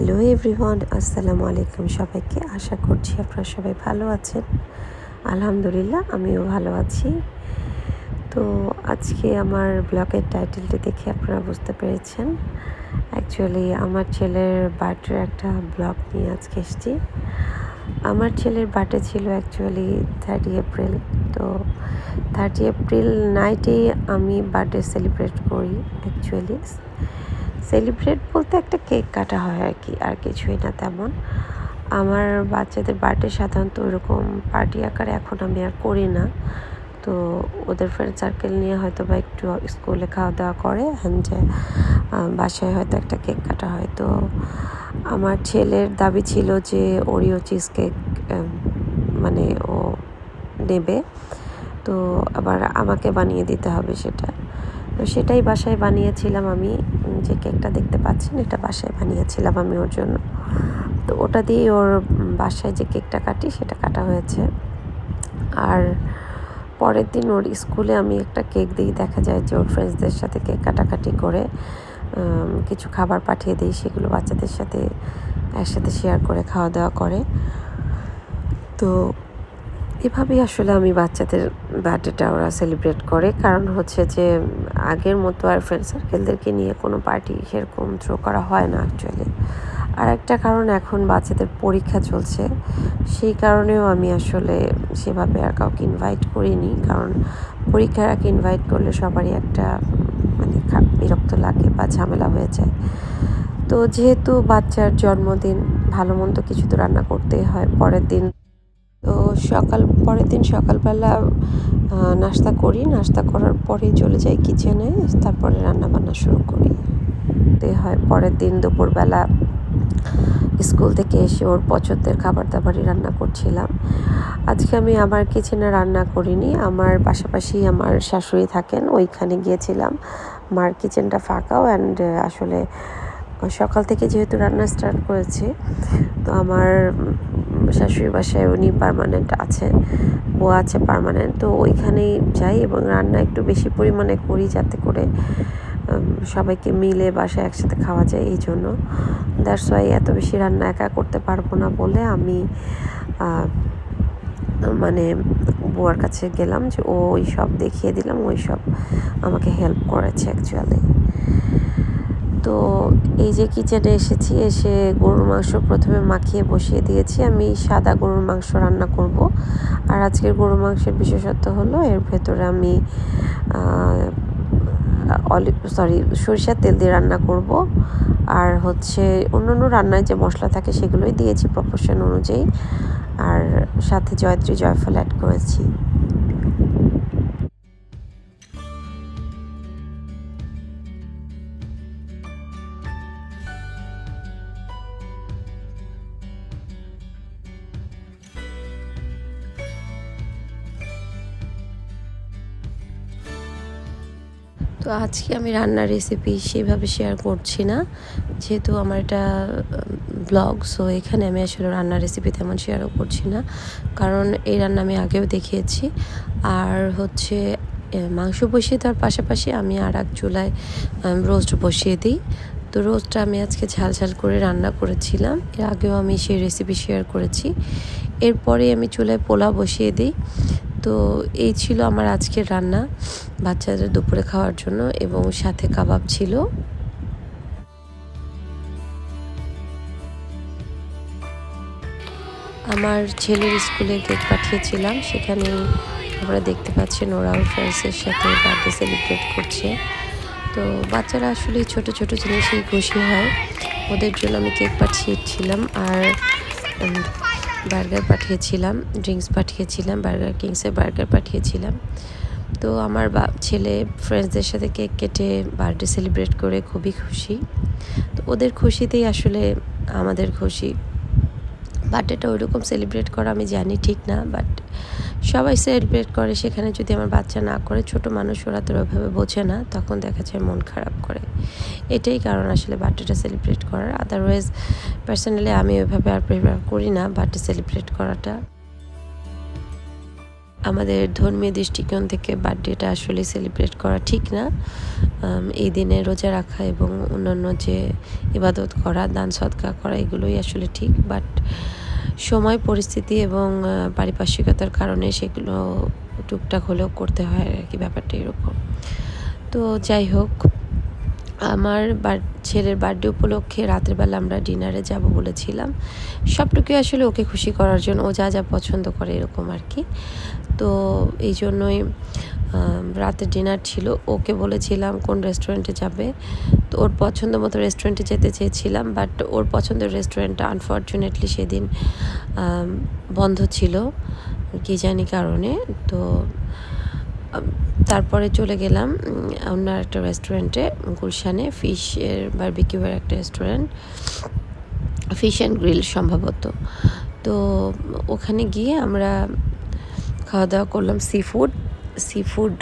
Hello everyone, আসসালামু আলাইকুম সবাইকে। আশা করছি আপনারা সবাই ভালো আছেন। আলহামদুলিল্লাহ, আমিও ভালো আছি। তো আজকে আমার ব্লগের টাইটেলটি দেখে আপনারা বুঝতে পেরেছেন। অ্যাকচুয়ালি আমার ছেলের বার্থডের একটা ব্লগ নিয়ে আজকে এসেছি। আমার ছেলের বার্থডে ছিল অ্যাকচুয়ালি থার্টি এপ্রিল তো থার্টি এপ্রিল নাইটেই আমি বার্থডে সেলিব্রেট করি অ্যাকচুয়ালি সেলিব্রেট বলতে একটা কেক কাটা হয় আর কি, আর কিছুই না তেমন। আমার বাচ্চাদের বার্থডে সাধারণত ওরকম পার্টি আকারে এখন আমি আর করি না। তো ওদের ফ্রেন্ড সার্কেল নিয়ে হয়তো বা একটু স্কুলে খাওয়া দাওয়া করে অ্যান্ড বাসায় হয়তো একটা কেক কাটা হয়। তো আমার ছেলের দাবি ছিল যে ওরিও চিজ কেক মানে ও নেবে। তো আবার আমাকে বানিয়ে দিতে হবে সেটা। তো সেটাই বাসায় বানিয়েছিলাম আমি। যে কেকটা দেখতে পাচ্ছেন, এটা বাসায় বানিয়েছিলাম আমি ওর জন্য। তো ওটা দিয়ে ওর বাসায় যে কেকটা কাটি, সেটা কাটা হয়েছে। আর পরের দিন ওর স্কুলে আমি একটা কেক দিই, দেখা যায় যে ওর ফ্রেন্ডসদের সাথে কেক কাটাকাটি করে কিছু খাবার পাঠিয়ে দিই, সেগুলো বাচ্চাদের সাথে একসাথে শেয়ার করে খাওয়া দাওয়া করে। তো এভাবেই আসলে আমি বাচ্চাদের বার্থডেটা ওরা সেলিব্রেট করে। কারণ হচ্ছে যে, আগের মতো আর ফ্রেন্ড সার্কেলদেরকে নিয়ে কোনো পার্টি সেরকম থ্রো করা হয় না অ্যাকচুয়ালি আর একটা কারণ এখন বাচ্চাদের পরীক্ষা চলছে, সেই কারণেও আমি আসলে সেভাবে আর কাউকে ইনভাইট করিনি। কারণ পরীক্ষার আগে ইনভাইট করলে সবারই একটা মানে বিরক্ত লাগে বা ঝামেলা হয়ে যায়। তো যেহেতু বাচ্চার জন্মদিন, ভালো মন্দ কিছু তো রান্না করতেই হয়, পরের দিন তো সকাল, পরের দিন সকালবেলা নাস্তা করি। নাস্তা করার পরেই চলে যাই কিচেনে। তারপরে রান্না বান্না শুরু করি। হয় পরের দিন দুপুরবেলা স্কুল থেকে এসে ওর পছন্দের খাবার দাবারই রান্না করছিলাম। আজকে আমি আমার কিচেনে রান্না করিনি। আমার পাশাপাশি আমার শাশুড়ি থাকেন। ওইখানে গিয়েছিলাম। মার কিচেনটা ফাঁকাও অ্যান্ড আসলে সকাল থেকে যেহেতু রান্না স্টার্ট করেছি, তো আমার শাশুড়ি বাসায় উনি পারমানেন্ট আছে ও আছে পারমানেন্ট তো ওইখানেই যাই এবং রান্না একটু বেশি পরিমাণে করি যাতে করে সবাইকে মিলে বাসায় একসাথে খাওয়া যায় এই জন্য। দ্যাটস ওয়াই এত বেশি রান্না একা করতে পারব না বলে আমি মানে বুয়ার কাছে গেলাম যে ও ওই সব দেখিয়ে দিলাম, ওই সব আমাকে হেল্প করেছে অ্যাকচুয়ালি তো এই যে কিচেনে এসেছি, এসে গরুর মাংস প্রথমে মাখিয়ে বসিয়ে দিয়েছি। আমি সাদা গরুর মাংস রান্না করব। আর আজকের গরুর মাংসের বিশেষত্ব হলো, এর ভেতরে আমি অলিভ সরি সরিষার তেল দিয়ে রান্না করব। আর হচ্ছে অন্য অন্য রান্নায় যে মশলা থাকে সেগুলোই দিয়েছি প্রপোর্শন অনুযায়ী। আর সাথে জয়ত্রী জয়ফল অ্যাড করেছি। তো আজকে আমি রান্নার রেসিপি সেভাবে শেয়ার করছি না। যেহেতু আমার এটা ব্লগ সো এখানে আমি আসলে রান্নার রেসিপি তেমন শেয়ারও করছি না। কারণ এই রান্না আমি আগেও দেখিয়েছি। আর হচ্ছে মাংস বসিয়ে দেওয়ার পাশাপাশি আমি আর এক চুলায় রোস্ট বসিয়ে দিই। তো রোস্টটা আমি আজকে ঝাল ঝাল করে রান্না করেছিলাম। এর আগেও আমি সেই রেসিপি শেয়ার করেছি। এরপরে আমি চুলায় পোলা বসিয়ে দিই। তো এই ছিল আমার আজকের রান্না। বাচ্চাদের দুপুরে খাওয়ার জন্য এবং সাথে কাবাব ছিল। আমার ছেলের স্কুলে কেক পাঠিয়েছিলাম। সেখানে আমরা দেখতে পাচ্ছেন ওরাও ফ্রেন্ডসের সাথে বার্থডে সেলিব্রেট করছে। তো বাচ্চারা আসলে ছোট ছোট জিনিসেই খুশি হয়। ওদের জন্য আমি কেক পাঠিয়েছিলাম। আর বার্গার পাঠিয়েছিলাম, ড্রিঙ্কস পাঠিয়েছিলাম, বার্গার কিংসের বার্গার পাঠিয়েছিলাম। তো আমার ছেলে ফ্রেন্ডসদের সাথে কেক কেটে বার্থডে সেলিব্রেট করে খুবই খুশি। তো ওদের খুশিতেই আসলে আমাদের খুশি। বার্থডেটা ওইরকম সেলিব্রেট করা আমি জানি ঠিক না বাট সবাই সেলিব্রেট করে, সেখানে যদি আমার বাচ্চা না করে, ছোট মানুষ ওরা তো ওইভাবে বোঝে না, তখন দেখা যায় মন খারাপ করে। এটাই কারণ আসলে বার্থডেটা সেলিব্রেট করার। আদারওয়াইজ পার্সোনালি আমি ওইভাবে আর প্রিফার করি না বার্থডে সেলিব্রেট করাটা। আমাদের ধর্মীয় দৃষ্টিকোণ থেকে বার্থডেটা আসলে সেলিব্রেট করা ঠিক না। এই দিনে রোজা রাখা এবং অন্যান্য যে ইবাদত করা, দান সৎকা করা, এগুলোই আসলে ঠিক। বাট সময়, পরিস্থিতি এবং পারিপার্শ্বিকতার কারণে সেগুলো টুকটাক হলেও করতে হয় আর কি ব্যাপারটা এরকম তো যাই হোক, আমার ছেলের বার্থডে উপলক্ষে রাতের বেলা আমরা ডিনারে যাব বলেছিলাম। সবটুকুই আসলে ওকে খুশি করার জন্য, ও যা যা পছন্দ করে এরকম আর কি। তো এই জন্যই রাতের ডিনার ছিল। ওকে বলেছিলাম কোন রেস্টুরেন্টে যাবে। তো ওর পছন্দ মতো রেস্টুরেন্টে যেতে চেয়েছিলাম বাট ওর পছন্দের রেস্টুরেন্টটা আনফর্চুনেটলি সেদিন বন্ধ ছিল, কি জানি কারণে। তো তারপরে চলে গেলাম অন্য একটা রেস্টুরেন্টে গুলশানে ফিশের বারবিকিউয়ের একটা রেস্টুরেন্ট ফিশ অ্যান্ড গ্রিল সম্ভবত। তো ওখানে গিয়ে আমরা খাওয়া দাওয়া করলাম সি ফুড সি ফুড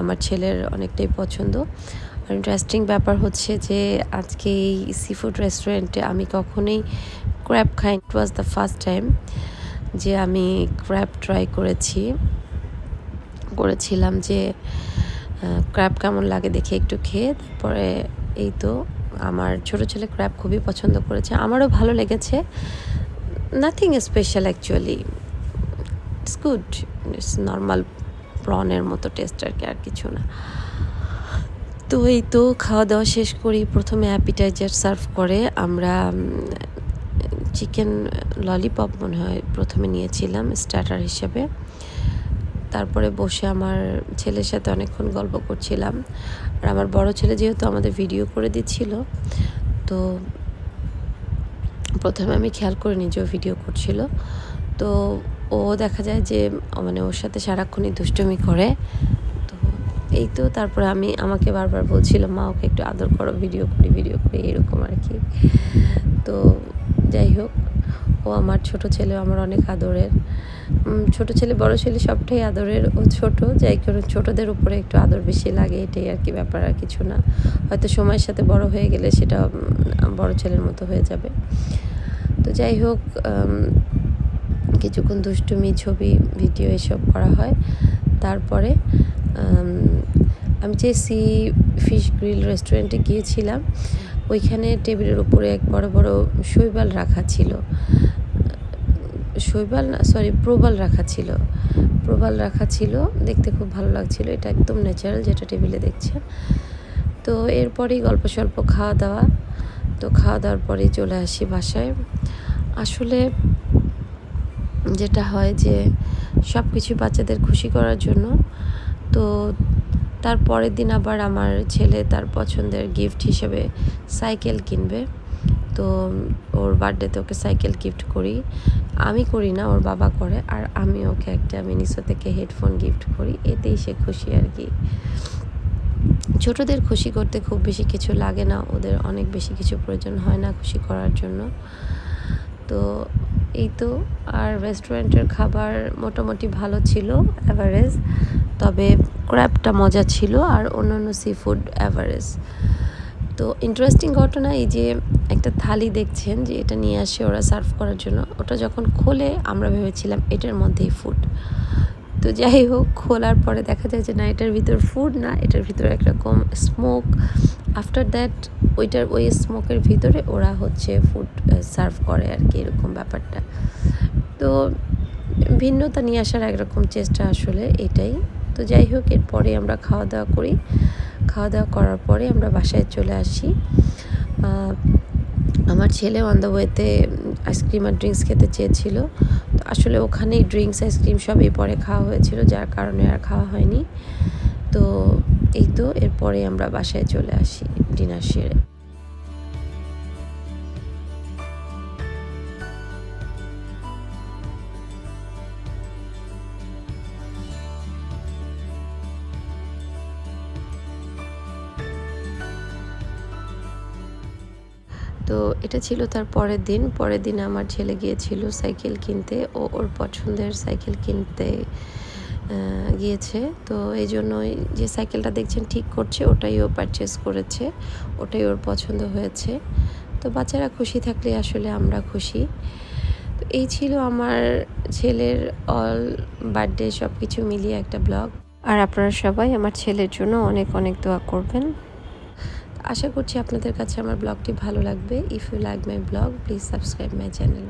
আমার ছেলের অনেকটাই পছন্দ। আর ইন্টারেস্টিং ব্যাপার হচ্ছে যে আজকে এই সি ফুড রেস্টুরেন্টে আমি কখনোই ক্র্যাব খাই it was the first time যে আমি ক্র্যাব ট্রাই করেছি। করেছিলাম যে ক্র্যাব কেমন লাগে দেখে একটু খেয়ে তারপরে এই তো আমার ছোট ছেলে ক্র্যাব খুবই পছন্দ করেছে। আমারও ভালো লেগেছে। Nothing special actually it's good it's normal প্রনের মতো টেস্ট আর কি, আর কিছু না। তো এই তো খাওয়া দাওয়া শেষ করি। প্রথমে অ্যাপিটাইজার সার্ভ করে আমরা চিকেন ললিপপ মনে হয় প্রথমে নিয়েছিলাম স্টার্টার হিসেবে। তারপরে বসে আমার ছেলের সাথে অনেকক্ষণ গল্প করছিলাম। আর আমার বড় ছেলে যেহেতু আমাদের ভিডিও করে দিচ্ছিল, তো প্রথমে আমি খেয়াল করিনি যে ও ভিডিও করছিল। তো ও দেখা যায় যে মানে ওর সাথে সারাক্ষণই দুষ্টুমি করে। তো এই তো তারপরে আমি আমাকে বারবার বলছিল, মা, ওকে একটু আদর করো ভিডিও করি ভিডিও করি, এরকম আর কি। তো যাই হোক, ও আমার ছোট ছেলে আমার অনেক আদরের। ছোট ছেলে, বড় ছেলে সবটাই আদরের। ও ছোট, যাই কারণ ছোটদের উপরে একটু আদর বেশি লাগে, এটাই আর কি ব্যাপার আর কিছু না। হয়তো সময়ের সাথে বড় হয়ে গেলে সেটা বড় ছেলের মতো হয়ে যাবে। তো যাই হোক কিছুক্ষণ দুষ্টুমি, ছবি, ভিডিও এসব করা হয়। তারপরে আমি যে সি ফিশ গ্রিল রেস্টুরেন্টে গিয়েছিলাম, ওইখানে টেবিলের উপরে এক বড় বড় শৈবাল রাখা ছিল। শৈবাল না, সরি, প্রবাল রাখা ছিল। প্রবাল রাখা ছিল, দেখতে খুব ভালো লাগছিল। এটা একদম ন্যাচারাল যেটা টেবিলে দেখছেন। তো এরপরেই গল্প স্বল্প খাওয়া দাওয়া। তো খাওয়া দাওয়ার পরেই চলে আসি বাসায়। আসলে যেটা হয় যে সব কিছু বাচ্চাদের খুশি করার জন্য। তো তার পরের দিন আবার আমার ছেলে তার পছন্দের গিফট হিসেবে সাইকেল কিনবে। তো ওর বার্থডেতে ওকে সাইকেল গিফট করি। আমি করি না, ওর বাবা করে। আর আমি ওকে একটা মিনিসো থেকে হেডফোন গিফট করি। এতেই সে খুশি আর কি। ছোটদের খুশি করতে খুব বেশি কিছু লাগে না। ওদের অনেক বেশি কিছু প্রয়োজন হয় না খুশি করার জন্য। তো এই তো, আর রেস্টুরেন্টের খাবার মোটামুটি ভালো ছিল অ্যাভারেজ তবে ক্র্যাবটা মজা ছিল, আর অন্যান্য সি ফুড অ্যাভারেজ তো ইন্টারেস্টিং ঘটনা এই যে একটা থালি দেখছেন যে এটা নিয়ে আসে ওরা সার্ভ করার জন্য। ওটা যখন খোলে, আমরা ভেবেছিলাম এটার মধ্যেই ফুড তো যাই হোক, খোলার পরে দেখা যায় যে না, এটার ভিতর ফুড না, এটার ভিতরে একরকম স্মোক আফটার দ্যাট ওইটার ওই স্মোকের ভিতরে ওরা হচ্ছে ফুড সার্ভ করে আর কি এরকম ব্যাপারটা। তো ভিন্নতা নিয়ে আসার একরকম চেষ্টা আসলে এটাই। তো যাই হোক, এরপরে আমরা খাওয়া দাওয়া করি। খাওয়া দাওয়া করার পরে আমরা বাসায় চলে আসি। আমার ছেলে অন দ্য ওয়েতে আইসক্রিম আর ড্রিঙ্কস খেতে চেয়েছিল। তো আসলে ওখানেই ড্রিঙ্কস আইসক্রিম সবই পরে খাওয়া হয়েছিল, যার কারণে আর খাওয়া হয়নি। তো এই তো, এরপরে আমরা বাসায় চলে আসি ডিনার সেরে। তো এটা ছিল তার পরের দিন। পরের দিন আমার ছেলে গিয়েছিল সাইকেল কিনতে ও ওর পছন্দের সাইকেল কিনতে গিয়েছে। তো এই জন্যই যে সাইকেলটা দেখছেন ঠিক করছে, ওটাই ও পারচেস করেছে, ওটাই ওর পছন্দ হয়েছে। তো বাচ্চারা খুশি থাকলে আসলে আমরা খুশি। তো এই ছিল আমার ছেলের অল বার্থডে সব কিছু মিলিয়ে একটা ব্লগ আর আপনারা সবাই আমার ছেলের জন্য অনেক অনেক দোয়া করবেন। আশা করছি আপনাদের কাছে আমার ব্লগটি ভালো লাগবে। If you like my blog please subscribe my channel